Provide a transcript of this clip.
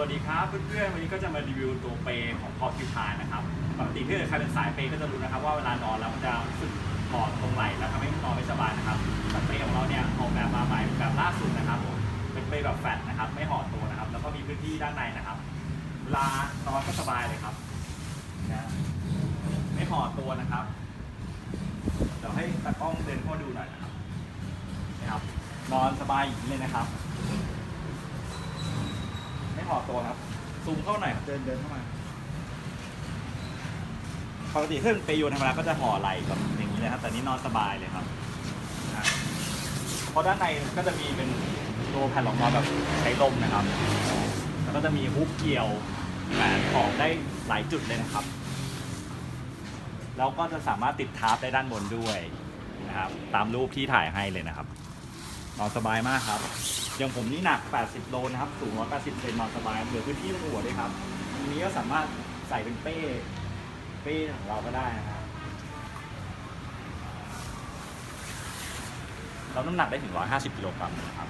วัสดีครับเพื่อนๆวันนี้ก็จะมารีวิวตัวเปย์ของพอคิวพานะครับปกติถ้าเกิดใครเป็นสายเปย์ก็จะรู้นะครับว่าเวลานอนแล้วมันจะรู้สึกถอดตรงไหล่แล้วทำให้นอนไม่สบายนะครับแต่เปย์ของเราเนี่ยออกแบบมาใหม่แบบล่าสุดนะครับผมเป็นเปย์แบบแฟตนะครับไม่ห่อตัวนะครับ แล้วก็มีพื้นที่ด้านในนะครับเวลานอนก็สบายเลยครับนะไม่ห่อตัวนะครับเดี๋ยวให้ตากล้องเดินเข้าดูหน่อยนะครับนะครับนอนสบายอย่างนี้เลยนะครับ ห่อตัวครับ ซูมเข้าหน่อยครับเดินเดินเข้ามาปกติเครื่องเปโยนธรรมดาก็จะห่อไหล่แบบอย่างนี้นะครับ แต่นี่นอนสบายเลยครับนะเพราะด้านในก็จะมีเป็นตัวแผ่นรองนอนแบบใช้ลมนะครับ แล้วก็จะมีฮุกเกี่ยวแหวนของได้หลายจุดเลยนะครับ แล้วก็จะสามารถติดทาร์ปได้ด้านบนด้วยนะครับ ตามรูปที่ถ่ายให้เลยนะครับ นอนสบายมากครับ อย่างผมนี่หนัก 80 โลนะครับ สูง 180เซนนอนสบายเหลือพื้นที่หัวด้วยครับทีนี้ก็สามารถใส่เป็นเป้ เป้ของเราก็ได้นะครับรับน้ำหนักได้ถึง 150 กิโลกรัมนะครับ